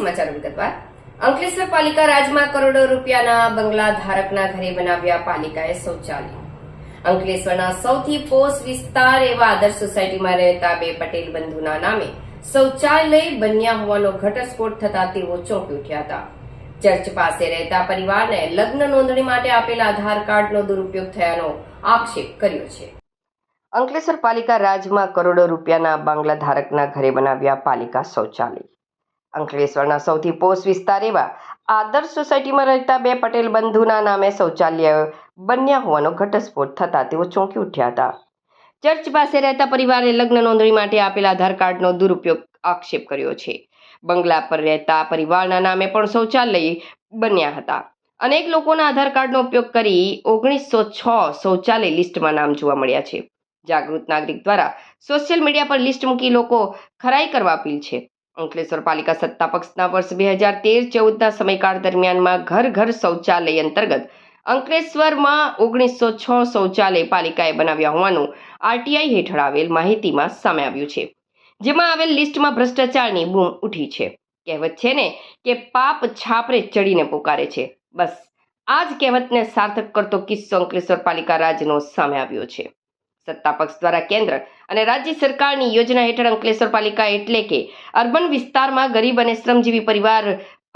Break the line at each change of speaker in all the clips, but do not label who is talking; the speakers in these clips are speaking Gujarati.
સમાચાર વિગતવાર. અંકલેશ્વર પાલિકા રાજમાં કરોડો રૂપિયાના બંગલા ધારકના ઘરે બનાવ્યા પાલિકાએ શૌચાલય. અંકલેશ્વરના સૌથી પોષ વિસ્તાર એવા આદર્શ સોસાયટીમાં રહેતા બે પટેલ બંધુના નામે શૌચાલય બન્યા હોવાનો ઘટસ્ફોટ થતા તેઓ ચોંકી ઉઠ્યા હતા. ચર્ચ પાસે રહેતા પરિવારને લગ્ન નોંધણી માટે આપેલા આધાર કાર્ડનો દુરુપયોગ થયાનો આક્ષેપ કર્યો છે. અંકલેશ્વર પાલિકા રાજમાં કરોડો રૂપિયાના બાંગ્લા ધારકના ઘરે બનાવ્યા પાલિકા શૌચાલય. અંકલેશ્વરના સૌથી પોષ વિસ્તાર એવા આદર્શ સોસાયટીમાં રહેતા બે પટેલ બંધુના નામે શૌચાલય બન્યા હોવાનો ઘટસ્ફોટ થતા તેઓ ચોંકી ઉઠ્યા હતા. ચર્ચ પાસે રહેતા પરિવારે લગ્ન નોંધણી માટે આપેલા આધાર કાર્ડનો દુરુપયોગ આક્ષેપ કર્યો છે. બંગલા પર રહેતા પરિવારના નામે પણ શૌચાલય બન્યા હતા. અનેક લોકોના આધાર કાર્ડનો ઉપયોગ કરી ઓગણીસો છ શૌચાલય લિસ્ટમાં નામ જોવા મળ્યા છે. જાગૃત નાગરિક દ્વારા સોશિયલ મીડિયા પર લિસ્ટ મૂકી લોકો ખરાઈ કરવા અપીલ છે. અંકલેશ્વર પાલિકા સત્તા પક્ષના વર્ષ બે હજાર તેર ચૌદના સમયકાળ દરમિયાનમાં ઘર ઘર શૌચાલય અંતર્ગત અંકલેશ્વરમાં ઓગણીસો છ શૌચાલય પાલિકાએ બનાવ્યા હોવાનું આરટીઆઈ હેઠળ આવેલ માહિતીમાં સામે આવ્યું છે. જેમાં આવેલ લિસ્ટમાં ભ્રષ્ટાચારની બૂમ ઉઠી છે. કહેવત છે ને કે પાપ છાપરે ચડીને પોકારે છે. બસ, આ જ કહેવતને સાર્થક કરતો કિસ્સો અંકલેશ્વર પાલિકા રાજનો સામે આવ્યો છે. સત્તા પક્ષ દ્વારા કેન્દ્ર અને રાજ્ય સરકારની યોજના હેઠળ અંકલેશ્વર પાલિકા એટલે કે અર્બન વિસ્તારમાં ગરીબ અને શ્રમજીવી પરિવાર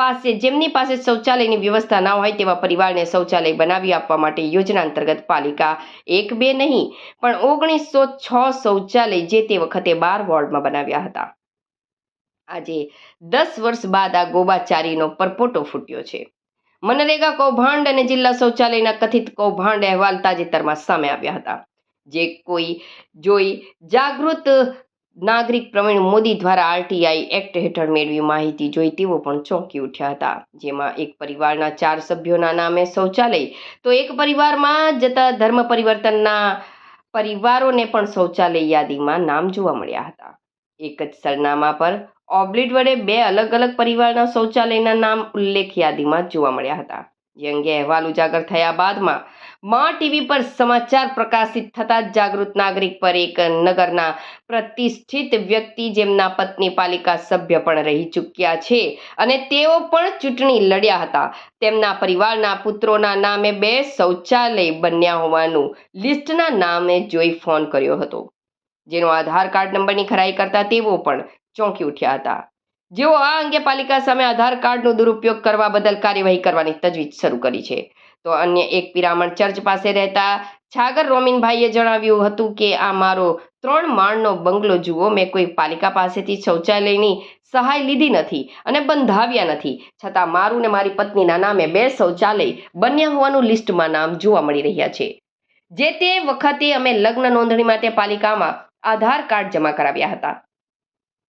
પાસે, જેમની પાસે શૌચાલયની વ્યવસ્થા ના હોય તેવા પરિવારને શૌચાલય બનાવી આપવા માટે યોજના અંતર્ગત પાલિકા એક, બે નહીં, પણ ઓગણીસો છ શૌચાલય જે તે વખતે બાર વોર્ડમાં બનાવ્યા હતા. આજે દસ વર્ષ બાદ આ ગોબાચારીનો પરપોટો ફૂટ્યો છે. મનરેગા કૌભાંડ અને જિલ્લા શૌચાલયના કથિત કૌભાંડ અહેવાલ તાજેતરમાં સામે આવ્યા હતા. જે કોઈ જોઈ જાગૃત નાગરિક પ્રવીણ મોદી દ્વારા આરટીઆઈ એક્ટ હેઠળ મેળવી માહિતી જોઈ તેઓ પણ ચોંકી ઉઠ્યા હતા. જેમાં એક પરિવારના ચાર સભ્યોના નામે શૌચાલય, તો એક પરિવારમાં જતા ધર્મ પરિવર્તનના પરિવારોને પણ શૌચાલય યાદીમાં નામ જોવા મળ્યા હતા. એક જ સરનામા પર ઓબ્લિટ વડે બે અલગ અલગ પરિવારના શૌચાલયના નામ ઉલ્લેખ યાદીમાં જોવા મળ્યા હતા. જે અંગે અહેવાલ ઉજાગર થયા બાદમાં મા ટીવી પર સમાચાર પ્રકાશિત થતા જાગૃત નાગરિક પર એક નગરના પ્રતિષ્ઠિત વ્યક્તિ જેમના પત્ની પાલિકા સભ્ય પણ રહી ચૂક્યા છે અને તેઓ પણ ચૂંટણી લડ્યા હતા. તેમના પરિવારના પુત્રોના નામે બે શૌચાલય બન્યા હોવાનું લિસ્ટના નામે જોઈ ફોન કર્યો હતો. જેનો આધાર કાર્ડ નંબરની ખરાઈ કરતા તેઓ પણ ચોંકી ઉઠ્યા હતા. જેઓ આ અંગે પાલિકા સામે આધાર કાર્ડનો દુરુપયોગ કરવા બદલ કાર્યવાહી કરવાની તજવીજ શરૂ કરી છે. તો અન્ય એક પિરામણ ચર્ચ પાસે રહેતા છાગર રોમિનભાઈએ જણાવ્યું હતું કે, આ મારો ત્રણ માળનો બંગલો જુઓ. મેં કોઈ પાલિકા પાસેથી શૌચાલયની સહાય લીધી નથી અને બંધાવ્યા નથી. છતાં મારું ને મારી પત્નીના નામે બે શૌચાલય બન્યા હોવાનું લિસ્ટમાં નામ જોવા મળી રહ્યા છે. જે તે વખતે અમે લગ્ન નોંધણી માટે પાલિકામાં આધાર કાર્ડ જમા કરાવ્યા હતા.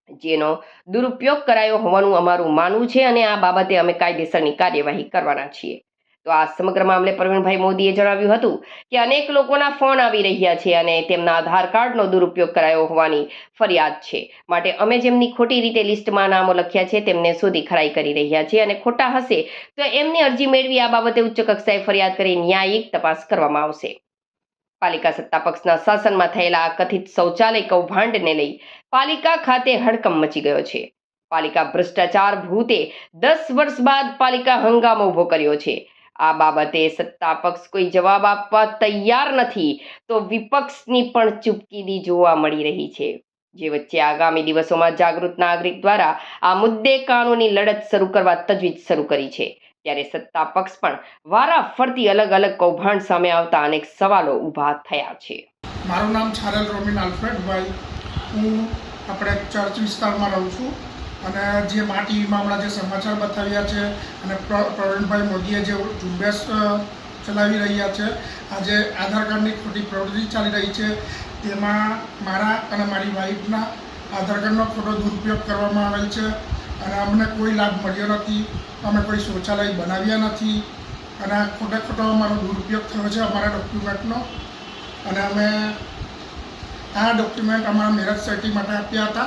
જેનો દુરુપયોગ કરાયો હોવાનું અમારું માનવું છે અને આ બાબતે અમે કાયદેસરની કાર્યવાહી કરવાના છીએ. તો આ સમગ્ર મામલે પ્રવીણભાઈ મોદીએ જણાવ્યું હતું કે અનેક લોકોના ફોન આવી રહ્યા છે અને તેમના આધાર કાર્ડનો દુરુપયોગ કરાયો હોવાની ફરિયાદ છે. માટે અમે જેમની ખોટી રીતે લિસ્ટમાં નામો લખ્યા છે તેમને શોધી ખરાઈ કરી રહ્યા છે અને ખોટા હશે તો એમની અરજી મેળવી આ બાબતે ઉચ્ચ કક્ષાએ ફરિયાદ કરી ન્યાયિક તપાસ કરવામાં આવશે. પાલિકા સત્તા પક્ષના શાસનમાં થયેલા કથિત શૌચાલય કૌભાંડને લઈ પાલિકા ખાતે હડકંપ મચી ગયો છે. પાલિકા ભ્રષ્ટાચાર ભૂતે દસ વર્ષ બાદ પાલિકા હંગામો ઊભો કર્યો છે. આ બાબતે સત્તા પક્ષ કોઈ જવાબ આપવા તૈયાર નથી, તો વિપક્ષની પણ ચૂપકીદી જોવા મળી રહી છે. જે વચ્ચે આગામી દિવસોમાં જાગૃત નાગરિક દ્વારા આ મુદ્દે કાનૂની લડત શરૂ કરવા તજવીજ શરૂ કરી છે. ત્યારે સત્તા પક્ષ પણ વારાફરતી અલગ અલગ કૌભાંડ સામે આવતા અનેક સવાલો ઊભા થયા છે.
મારું નામ છારલ રોમિન આલ્ફ્રેડભાઈ હું આપણે ચર્ચ વિસ્તારમાં રહું છું અને જે મા હમણાં જે સમાચાર બતાવ્યા છે અને પ્ર- પ્રવીણભાઈ મોદીએ જે ઝુંબેશ ચલાવી રહ્યા છે, આજે આધાર કાર્ડની ખોટી પ્રવૃત્તિ ચાલી રહી છે. તેમાં મારા અને મારી વાઈફના આધાર કાર્ડનો ખોટો દુરુપયોગ કરવામાં આવેલ છે. અને અમને કોઈ લાભ મળ્યો નથી. અમે કોઈ શૌચાલય બનાવ્યા નથી. અને ખોટે ખોટો અમારો દુરુપયોગ થયો છે અમારા ડોક્યુમેન્ટનો. અને અમે આ ડોક્યુમેન્ટ અમારા મેરેજ સર્ટી માટે આપ્યા હતા.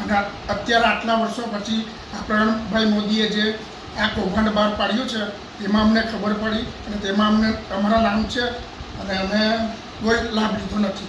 અને અત્યારે આટલા વર્ષો પછી આ પ્રણભાઈ મોદીએ જે આ કૌભાંડ બહાર પાડ્યું છે તેમાં અમને ખબર પડી અને તેમાં અમને, અમારા નામ છે. અને અમે કોઈ લાભ લીધો નથી.